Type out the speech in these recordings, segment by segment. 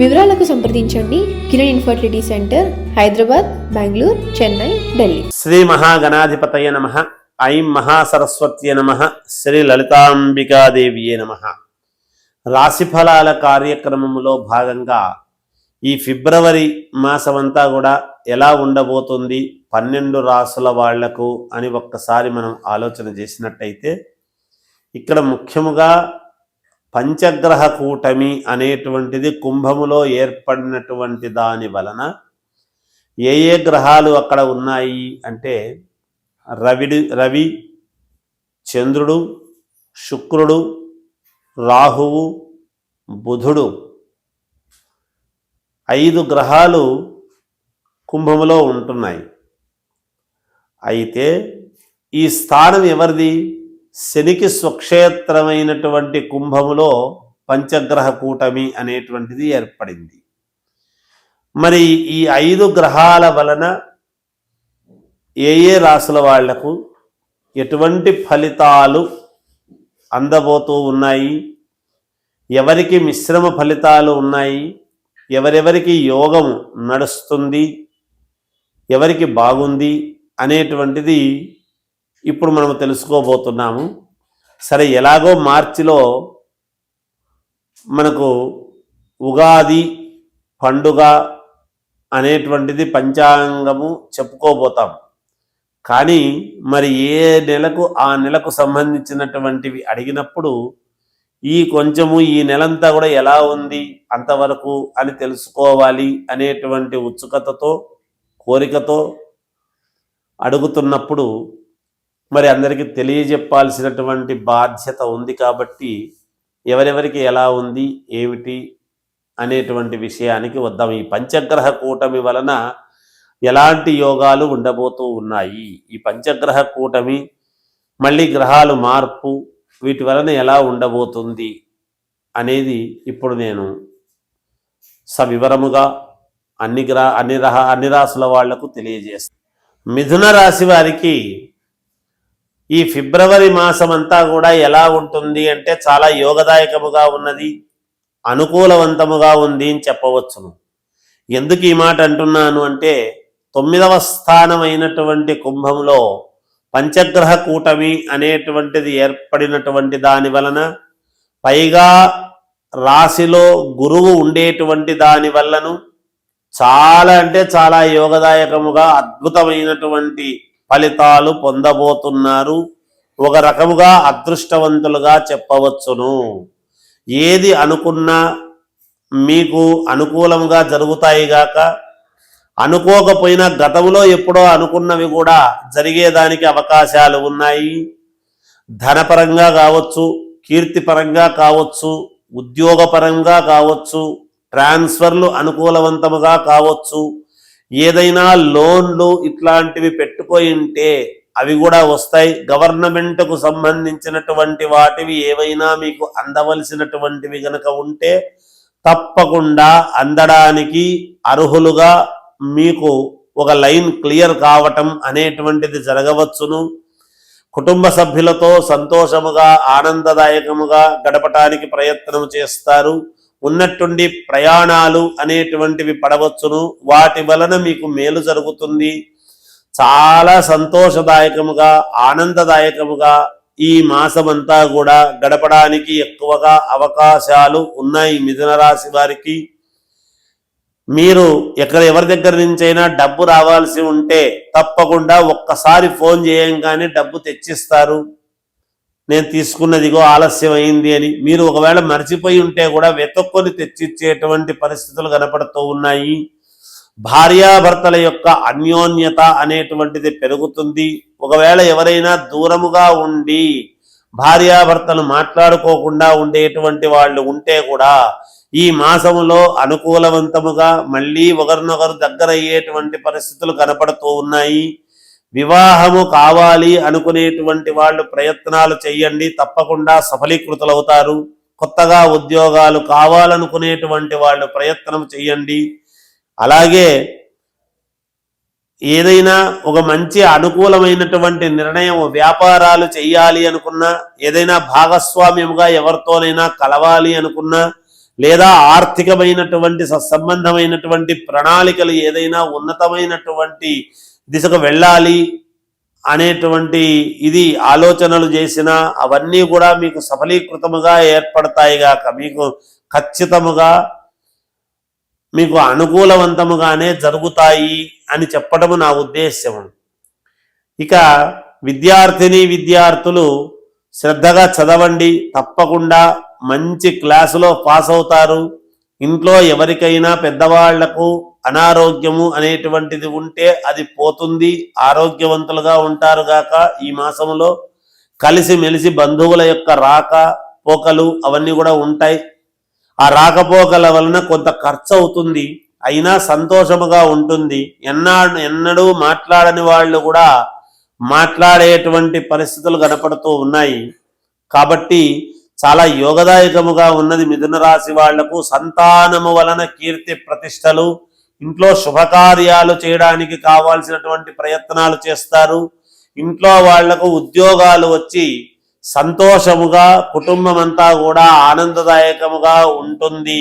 వివరాలకు సంప్రదించండి Kiran infertility centre Hyderabad Bengaluru Chennai Delhi. Shri మహాగణాధిపతయ నమ. ఐం మహాసరస్వత్య నమ. శ్రీ లలితాంబికాదేవియే నమ. రాశిఫలాల కార్యక్రమంలో భాగంగా ఈ ఫిబ్రవరి మాసమంతా కూడా ఎలా ఉండబోతుంది పన్నెండు రాసుల వాళ్ళకు అని ఒక్కసారి మనం ఆలోచన చేసినట్టయితే ఇక్కడ ముఖ్యముగా పంచగ్రహ కూటమి అనేటువంటిది కుంభములో ఏర్పడినటువంటి దాని వలన ఏ ఏ గ్రహాలు అక్కడ ఉన్నాయి అంటే రవిడు రవి చంద్రుడు శుక్రుడు రాహువు బుధుడు ఐదు గ్రహాలు కుంభములో ఉంటున్నాయి. అయితే ఈ స్థానం ఎవరిది? శనికి స్వక్షేత్రమైనటువంటి కుంభములో పంచగ్రహ కూటమి అనేటువంటిది ఏర్పడింది. మరి ఈ ఐదు గ్రహాల వలన ఏ ఏ రాసుల వాళ్ళకు ఎటువంటి ఫలితాలు అందబోతూ ఉన్నాయి? ఎవరికి మిశ్రమ ఫలితాలు ఉన్నాయి? ఎవరెవరికి యోగం నడుస్తుంది? ఎవరికి బాగుంది? అనేటువంటిది ఇప్పుడు మనం తెలుసుకోబోతున్నాము. సరే ఎలాగో మార్చిలో మనకు ఉగాది పండుగ అనేటువంటిది పంచాంగము చెప్పుకోబోతాం. కానీ మరి ఏ నెలకు ఆ నెలకు సంబంధించినటువంటివి అడిగినప్పుడు ఈ కొంచెము ఈ నెలంతా కూడా ఎలా ఉంది అంతవరకు అని తెలుసుకోవాలి అనేటువంటి ఉత్సుకతతో కోరికతో అడుగుతున్నప్పుడు మరి అందరికీ తెలియజెప్పాల్సినటువంటి బాధ్యత ఉంది కాబట్టి ఎవరెవరికి ఎలా ఉంది ఏమిటి అనేటువంటి విషయానికి వద్దాం. ఈ పంచగ్రహ కూటమి వలన ఎలాంటి యోగాలు ఉండబోతూ ఉన్నాయి? ఈ పంచగ్రహ కూటమి మళ్ళీ గ్రహాలు మార్పు వీటి వలన ఎలా ఉండబోతుంది అనేది ఇప్పుడు నేను సవివరముగా అన్ని గ్రహ అన్ని రహ అన్ని రాసుల వాళ్ళకు తెలియజేస్తాను మిథున రాశి వారికి ఈ ఫిబ్రవరి మాసం అంతా కూడా ఎలా ఉంటుంది అంటే చాలా యోగదాయకముగా ఉన్నది అనుకూలవంతముగా ఉంది అని చెప్పవచ్చును. ఎందుకు ఈ మాట అంటున్నాను అంటే తొమ్మిదవ స్థానమైనటువంటి కుంభంలో పంచగ్రహ కూటమి అనేటువంటిది ఏర్పడినటువంటి దాని వలన పైగా రాశిలో గురువు ఉండేటువంటి దాని వల్లను చాలా అంటే చాలా యోగదాయకముగా అద్భుతమైనటువంటి ఫలితాలు పొందబోతున్నారు. ఒక రకముగా అదృష్టవంతులుగా చెప్పవచ్చును. ఏది అనుకున్నా మీకు అనుకూలంగా జరుగుతాయి గాక. అనుకోకపోయినా గతంలో ఎప్పుడో అనుకున్నవి కూడా జరిగేదానికి అవకాశాలు ఉన్నాయి. ధనపరంగా కావచ్చు కీర్తిపరంగా కావచ్చు ఉద్యోగపరంగా కావచ్చు ట్రాన్స్ఫర్లు అనుకూలవంతముగా కావచ్చు ఏదైనా లోన్లు ఇట్లాంటివి పెట్టుకొని ఉంటే అవి కూడా వస్తాయి. గవర్నమెంట్కు సంబంధించినటువంటి వాటివి ఏవైనా మీకు అందవలసినటువంటివి గనక ఉంటే తప్పకుండా అందడానికి అర్హులుగా మీకు ఒక లైన్ క్లియర్ కావటం అనేటువంటిది జరగవచ్చును. కుటుంబ సభ్యులతో సంతోషముగా ఆనందదాయకముగా గడపటానికి ప్రయత్నం చేస్తారు. ఉన్నట్టుండి ప్రయాణాలు అనేటువంటివి పడవచ్చును. వాటి వలన మీకు మేలు జరుగుతుంది. చాలా సంతోషదాయకముగా ఆనందదాయకముగా ఈ మాసమంతా కూడా గడపడానికి ఎక్కువగా అవకాశాలు ఉన్నాయి మిథున రాశి వారికి. మీరు ఎక్కడ ఎవరి దగ్గర నుంచైనా డబ్బు రావాల్సి ఉంటే తప్పకుండా ఒక్కసారి ఫోన్ చేయంగానే డబ్బు తెచ్చిస్తారు. నేను తీసుకున్నదిగో ఆలస్యం అయింది అని. మీరు ఒకవేళ మర్చిపోయి ఉంటే కూడా వెతుక్కొని తెచ్చిచ్చేటువంటి పరిస్థితులు కనపడుతూ ఉన్నాయి. భార్యాభర్తల యొక్క అన్యోన్యత అనేటువంటిది పెరుగుతుంది. ఒకవేళ ఎవరైనా దూరముగా ఉండి భార్యాభర్తలు మాట్లాడుకోకుండా ఉండేటువంటి వాళ్ళు ఉంటే కూడా ఈ మాసములో అనుకూలవంతముగా మళ్ళీ ఒకరినొకరు దగ్గర అయ్యేటువంటి పరిస్థితులు కనపడుతూ ఉన్నాయి. వివాహము కావాలి అనుకునేటువంటి వాళ్ళు ప్రయత్నాలు చేయండి తప్పకుండా సఫలీకృతులవుతారు. కొత్తగా ఉద్యోగాలు కావాలనుకునేటువంటి వాళ్ళు ప్రయత్నం చేయండి. అలాగే ఏదైనా ఒక మంచి అనుకూలమైనటువంటి నిర్ణయం వ్యాపారాలు చేయాలి అనుకున్నా ఏదైనా భాగస్వామ్యముగా ఎవరితోనైనా కలవాలి అనుకున్నా లేదా ఆర్థికమైనటువంటి సత్సంబంధమైనటువంటి ప్రణాళికలు ఏదైనా ఉన్నతమైనటువంటి దిశకు వెళ్ళాలి అనేటువంటి ఇది ఆలోచనలు చేసినా అవన్నీ కూడా మీకు సఫలీకృతముగా ఏర్పడతాయిగాక మీకు ఖచ్చితముగా మీకు అనుకూలవంతముగానే జరుగుతాయి అని చెప్పడము నా ఉద్దేశ్యం ఇక విద్యార్థిని విద్యార్థులు శ్రద్ధగా చదవండి. తప్పకుండా మంచి క్లాసులో పాస్ అవుతారు. ఇంట్లో ఎవరికైనా పెద్దవాళ్ళకు అనారోగ్యము అనేటువంటిది ఉంటే అది పోతుంది. ఆరోగ్యవంతులుగా ఉంటారు గాక ఈ మాసంలో. కలిసి మెలిసి బంధువుల యొక్క రాక పోకలు అవన్నీ కూడా ఉంటాయి. ఆ రాకపోకల వలన కొంత ఖర్చు అవుతుంది అయినా సంతోషముగా ఉంటుంది. ఎన్నా ఎన్నడూ మాట్లాడని వాళ్ళు కూడా మాట్లాడేటువంటి పరిస్థితులు కనపడుతూ ఉన్నాయి. కాబట్టి చాలా యోగదాయకముగా ఉన్నది మిథున రాశి వాళ్ళకు సంతానము వలన కీర్తి ప్రతిష్టలు. ఇంట్లో శుభకార్యాలు చేయడానికి కావాల్సినటువంటి ప్రయత్నాలు చేస్తారు. ఇంట్లో వాళ్ళకు ఉద్యోగాలు వచ్చి సంతోషముగా కుటుంబం అంతా కూడా ఆనందదాయకముగా ఉంటుంది.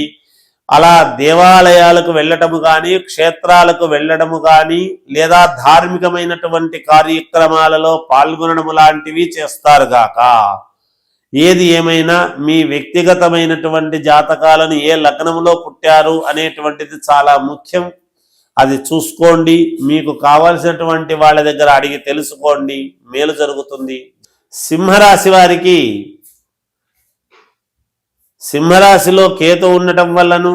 అలా దేవాలయాలకు వెళ్ళటము కానీ క్షేత్రాలకు వెళ్ళడము కానీ లేదా ధార్మికమైనటువంటి కార్యక్రమాలలో పాల్గొనడము లాంటివి చేస్తారు గాక. ఏది ఏమైనా మీ వ్యక్తిగతమైనటువంటి జాతకాలను ఏ లగ్నంలో పుట్టారు అనేటువంటిది చాలా ముఖ్యం. అది చూసుకోండి మీకు కావలసినటువంటి వాళ్ళ దగ్గర అడిగి తెలుసుకోండి మేలు జరుగుతుంది. సింహరాశి వారికి సింహరాశిలో కేతు ఉండటం వల్లను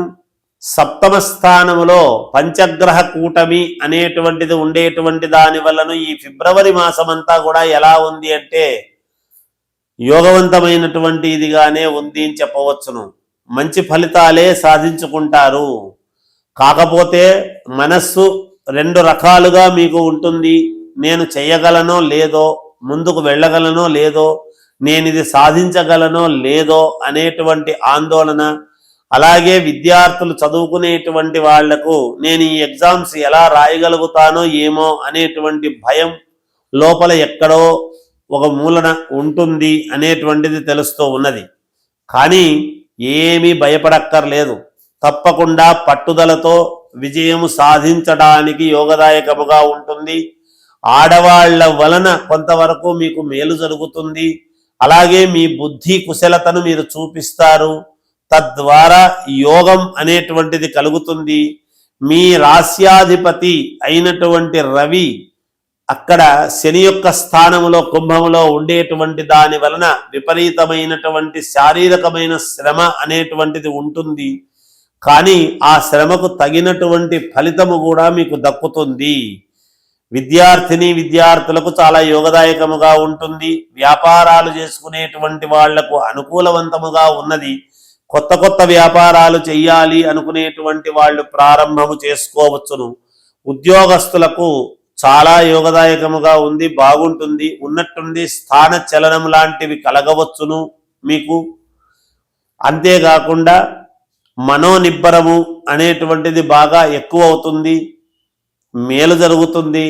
సప్తమ స్థానములో పంచగ్రహ కూటమి అనేటువంటిది ఉండేటువంటి దాని వల్లను ఈ ఫిబ్రవరి మాసమంతా కూడా ఎలా ఉంది అంటే యోగవంతమైనటువంటి ఇదిగానే ఉంది అని చెప్పవచ్చును. మంచి ఫలితాలే సాధించుకుంటారు. కాకపోతే మనస్సు రెండు రకాలుగా మీకు ఉంటుంది. నేను చేయగలనో లేదో ముందుకు వెళ్ళగలనో లేదో నేను ఇది సాధించగలనో లేదో అనేటువంటి ఆందోళన అలాగే విద్యార్థులు చదువుకునేటువంటి వాళ్ళకు నేను ఈ ఎగ్జామ్స్ ఎలా రాయగలుగుతానో ఏమో అనేటువంటి భయం లోపల ఎక్కడో ఒక మూలన ఉంటుంది అనేటువంటిది తెలుస్తూ ఉన్నది. కానీ ఏమీ భయపడక్కర్లేదు. తప్పకుండా పట్టుదలతో విజయం సాధించడానికి యోగదాయకముగా ఉంటుంది. ఆడవాళ్ళ వలన కొంతవరకు మీకు మేలు జరుగుతుంది. అలాగే మీ బుద్ధి కుశలతను మీరు చూపిస్తారు. తద్వారా యోగం అనేటువంటిది కలుగుతుంది. మీ రాస్యాధిపతి అయినటువంటి రవి అక్కడ శని యొక్క స్థానములో కుంభములో ఉండేటువంటి దాని వలన విపరీతమైనటువంటి శారీరకమైన శ్రమ అనేటువంటిది ఉంటుంది. కానీ ఆ శ్రమకు తగినటువంటి ఫలితము కూడా మీకు దక్కుతుంది. విద్యార్థిని విద్యార్థులకు చాలా యోగదాయకముగా ఉంటుంది. వ్యాపారాలు చేసుకునేటువంటి వాళ్ళకు అనుకూలవంతముగా ఉన్నది. కొత్త కొత్త వ్యాపారాలు చెయ్యాలి అనుకునేటువంటి వాళ్ళు ప్రారంభము చేసుకోవచ్చును. ఉద్యోగస్తులకు చాలా యోగదాయకముగా ఉంది బాగుంటుంది ఉన్నట్టుండి స్థాన చలనం లాంటివి కలగవచ్చును మీకు. అంతేకాకుండా మనోనిబ్బరము అనేటువంటిది బాగా ఎక్కువ అవుతుంది మేలు జరుగుతుంది.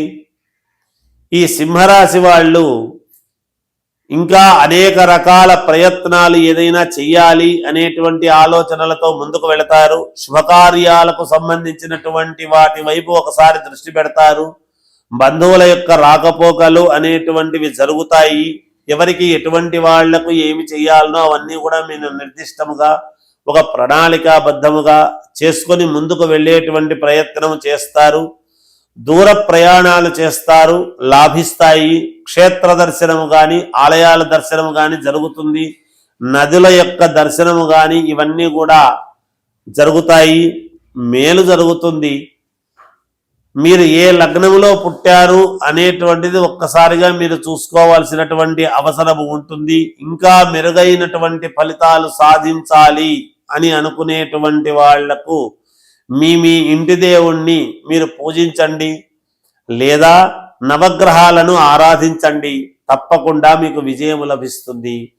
ఈ సింహరాశి వాళ్ళు ఇంకా అనేక రకాల ప్రయత్నాలు ఏదైనా చెయ్యాలి అనేటువంటి ఆలోచనలతో ముందుకు వెళతారు. శుభకార్యాలకు సంబంధించినటువంటి వాటి వైపు ఒకసారి దృష్టి పెడతారు. బంధువుల యొక్క రాకపోకలు అనేటువంటివి జరుగుతాయి. ఎవరికి ఎటువంటి వాళ్ళకు ఏమి చేయాలనో అవన్నీ కూడా మేము నిర్దిష్టముగా ఒక ప్రణాళికాబద్ధముగా చేసుకొని ముందుకు వెళ్ళేటువంటి ప్రయత్నం చేస్తారు. దూర ప్రయాణాలు చేస్తారు. లాభిస్తాయి. క్షేత్ర దర్శనము కానీ ఆలయాల దర్శనము కానీ జరుగుతుంది. నదుల యొక్క దర్శనము కానీ ఇవన్నీ కూడా జరుగుతాయి. మేలు జరుగుతుంది. మీరు ఏ లగ్నంలో పుట్టారు అనేటువంటిది ఒక్కసారిగా మీరు చూసుకోవాల్సినటువంటి అవసరం ఉంటుంది. ఇంకా మెరుగైనటువంటి ఫలితాలు సాధించాలి అని అనుకునేటువంటి వాళ్ళకు మీ మీ ఇంటి దేవుణ్ణి మీరు పూజించండి. లేదా నవగ్రహాలను ఆరాధించండి. తప్పకుండా మీకు విజయం లభిస్తుంది.